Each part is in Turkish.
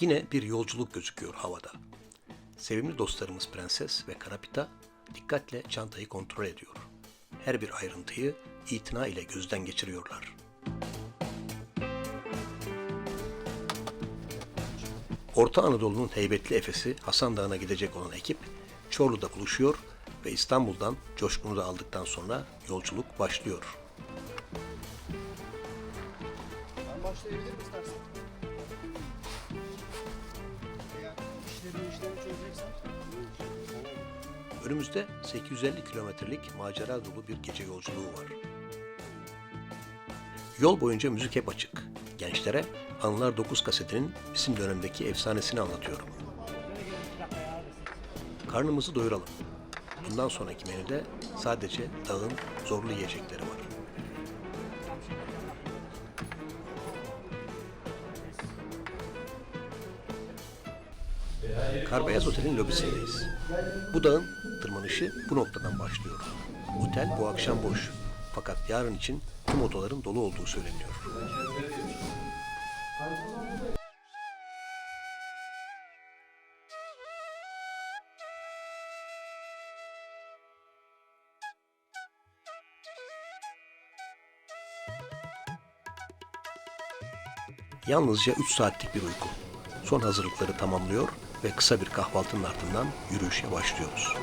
Yine bir yolculuk gözüküyor havada. Sevimli dostlarımız Prenses ve Karapita dikkatle çantayı kontrol ediyor. Her bir ayrıntıyı itina ile gözden geçiriyorlar. Orta Anadolu'nun heybetli efesi Hasan Dağı'na gidecek olan ekip Çorlu'da buluşuyor ve İstanbul'dan coşkunu da aldıktan sonra yolculuk başlıyor. Ben başlayabilirim istersen. Önümüzde 850 kilometrelik macera dolu bir gece yolculuğu var. Yol boyunca müzik hep açık. Gençlere Anılar 9 kasetinin bizim dönemdeki efsanesini anlatıyorum. Karnımızı doyuralım. Bundan sonraki menüde sadece dağın zorlu yiyecekleri var. Karbeyaz Otel'in lobisindeyiz. Bu dağın tırmanışı bu noktadan başlıyor. Otel bu akşam boş. Fakat yarın için tüm odaların dolu olduğu söyleniyor. Yalnızca 3 saatlik bir uyku. Son hazırlıkları tamamlıyor ve kısa bir kahvaltının ardından yürüyüşe başlıyoruz.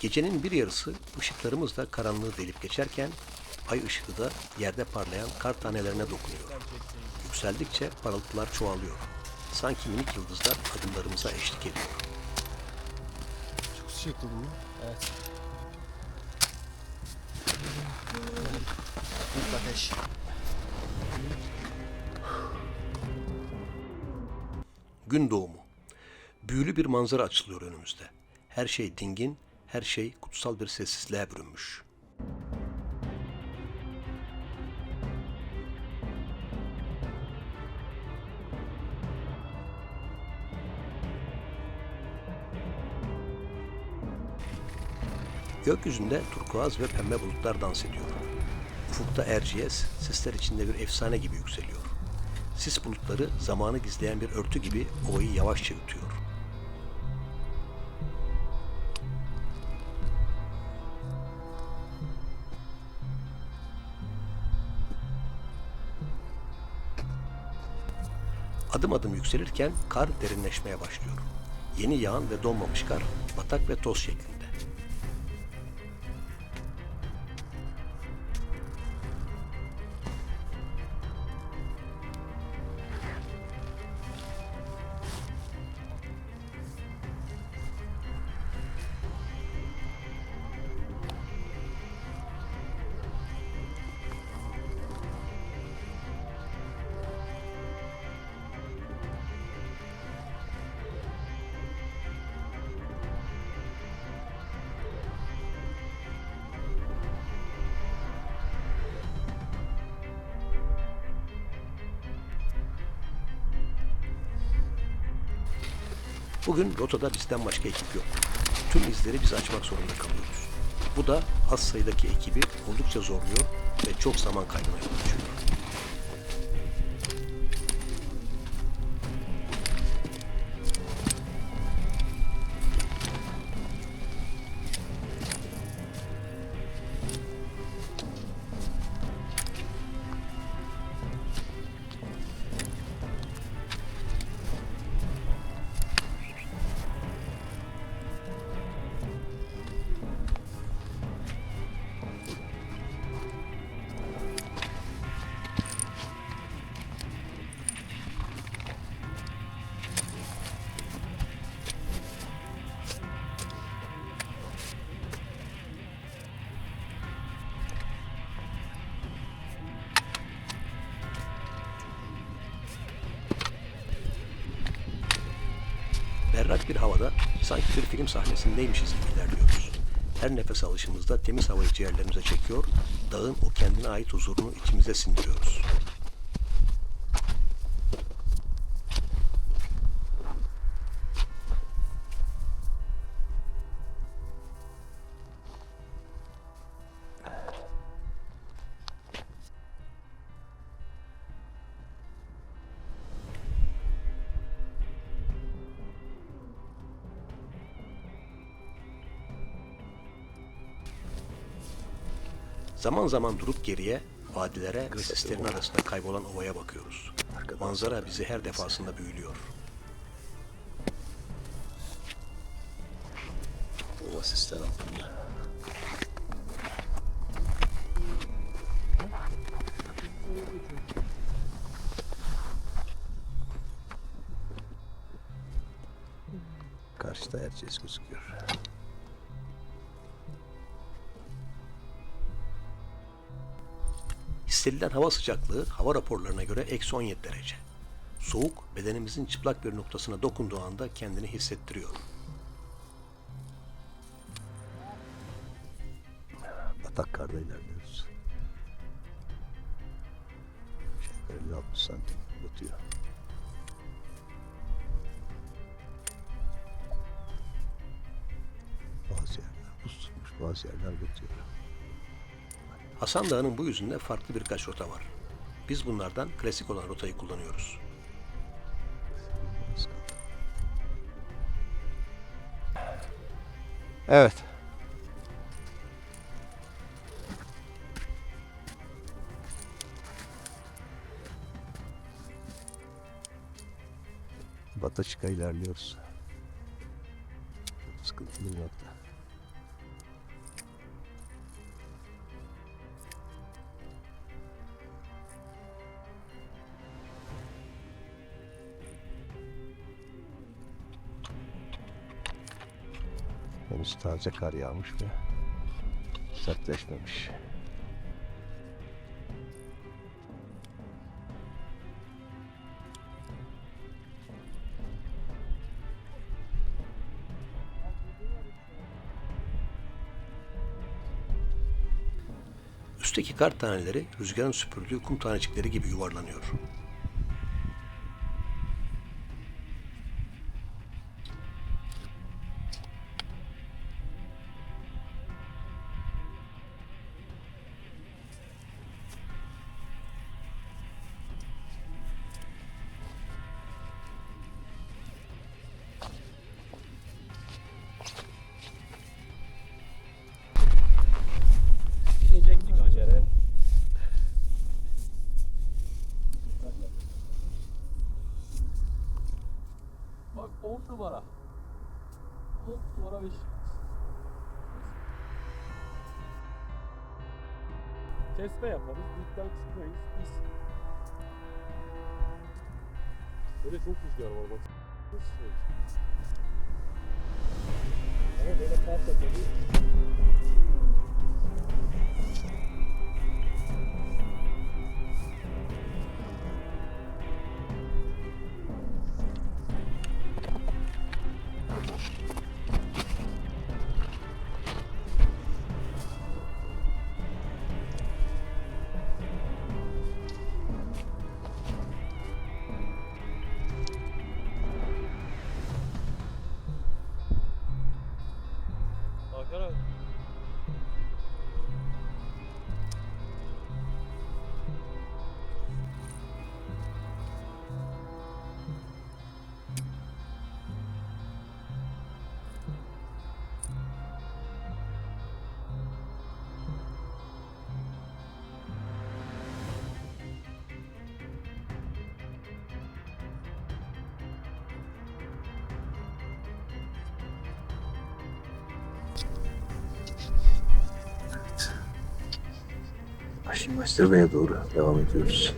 Gecenin bir yarısı ışıklarımızla karanlığı delip geçerken ay ışığı da yerde parlayan kar tanelerine dokunuyor. Yükseldikçe parıltılar çoğalıyor. Sanki minik yıldızlar adımlarımıza eşlik ediyor. Çok sıcak oğlum ya. Evet. İlk ateş. Gün doğumu. Büyülü bir manzara açılıyor önümüzde. Her şey dingin, her şey kutsal bir sessizliğe bürünmüş. Gökyüzünde turkuaz ve pembe bulutlar dans ediyor. Ufukta Erciyes sisler içinde bir efsane gibi yükseliyor. Sis bulutları zamanı gizleyen bir örtü gibi ovayı yavaşça yutuyor. Adım adım yükselirken kar derinleşmeye başlıyor. Yeni yağan ve donmamış kar batak ve toz şeklinde. Bugün rotada bizden başka ekip yok. Tüm izleri biz açmak zorunda kalıyoruz. Bu da az sayıdaki ekibi oldukça zorluyor ve çok zaman kaybına yol açıyor. Berrak bir havada sanki bir film sahnesindeymişiz gibi ilerliyoruz. Her nefes alışımızda temiz havayı ciğerlerimize çekiyor, dağın o kendine ait huzurunu içimize sindiriyoruz. Zaman zaman durup geriye, vadilere ve sislerin arasında kaybolan ovaya bakıyoruz. Manzara bizi her defasında büyülüyor. Ova sisler altında. Karşıda Erciyes gözüküyor. Hissedilen hava sıcaklığı hava raporlarına göre eksi 17 derece. Soğuk bedenimizin çıplak bir noktasına dokunduğu anda kendini hissettiriyor. Batak karda ilerliyoruz. Şöyle 50-60 santim batıyor. Bazı yerler buz tutmuş, bazı yerler batıyor. Hasan Dağı'nın bu yüzünde farklı birkaç rota var. Biz bunlardan klasik olan rotayı kullanıyoruz. Evet. Bataçık'a ilerliyoruz. Sıkıntılı bir nokta. Henüz taze kar yağmış ve sertleşmemiş. Üstteki kar taneleri rüzgarın süpürdüğü kum tanecikleri gibi yuvarlanıyor. Bak 10 numara. 10 numara beş. Kesme yaparız. Dipten çıkmayız. Biz. Böyle çok rüzgar var bak. Nasıl Aşinleştirmeye doğru devam ediyoruz.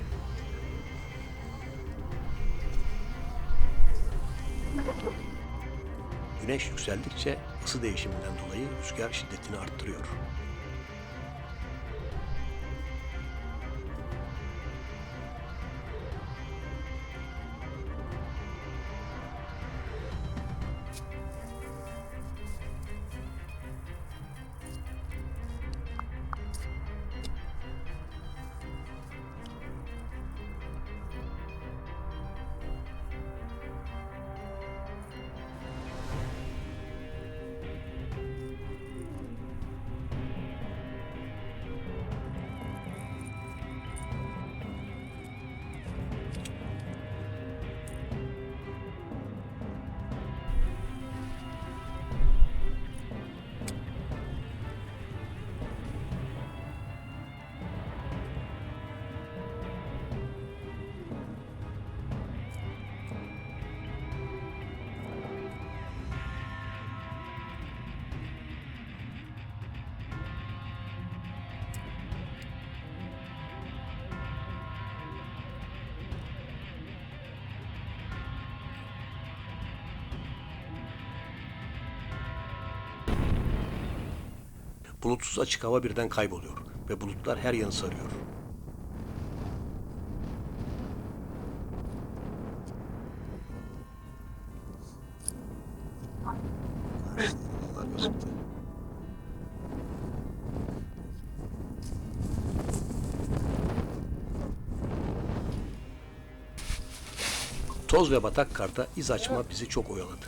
Güneş yükseldikçe ısı değişiminden dolayı rüzgar şiddetini arttırıyor. Bulutsuz açık hava birden kayboluyor ve bulutlar her yanı sarıyor. Toz ve batak karda iz açma bizi çok oyaladı.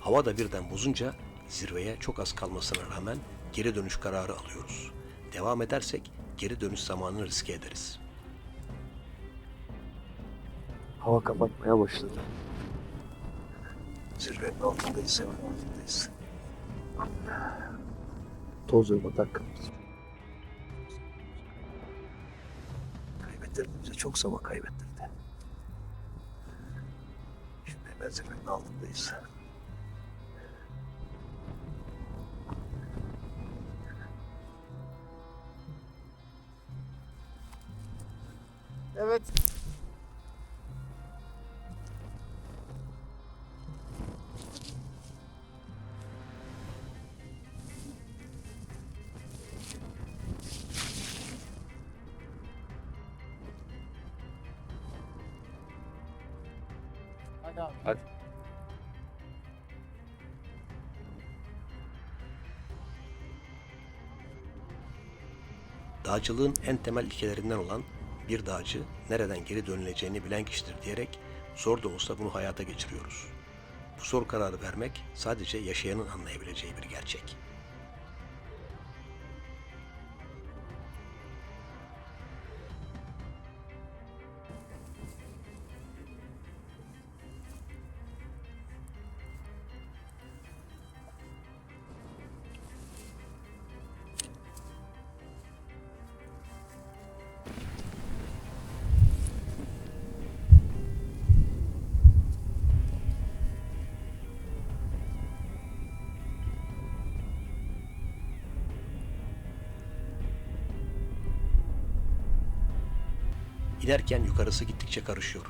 Hava da birden bozunca zirveye çok az kalmasına rağmen geri dönüş kararı alıyoruz. Devam edersek geri dönüş zamanını riske ederiz. Hava kapatmaya başladı. Zirvenin altındayız hemen altındayız. Toz ve batak. Kaybettirdi bize çok zaman kaybettirdi. Şimdi hemen zirvenin altındayız. Evet. Hadi abi. Dağcılığın en temel ilkelerinden olan bir dağcı nereden geri dönüleceğini bilen kişidir diyerek zor da olsa bunu hayata geçiriyoruz. Bu zor kararı vermek sadece yaşayanın anlayabileceği bir gerçek. İnerken yukarısı gittikçe karışıyor.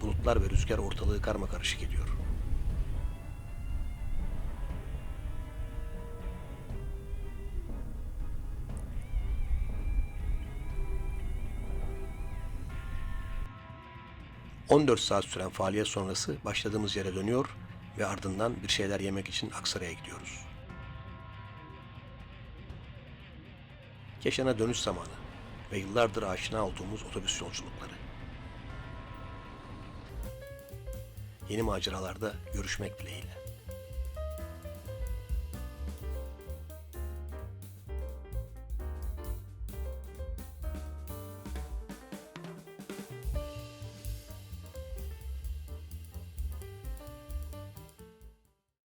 Bulutlar ve rüzgar ortalığı karma karışık ediyor. ...14 saat süren faaliyet sonrası başladığımız yere dönüyor... ...ve ardından bir şeyler yemek için Aksaray'a gidiyoruz. Keşan'a dönüş zamanı ve yıllardır aşina olduğumuz otobüs yolculukları. Yeni maceralarda görüşmek dileğiyle.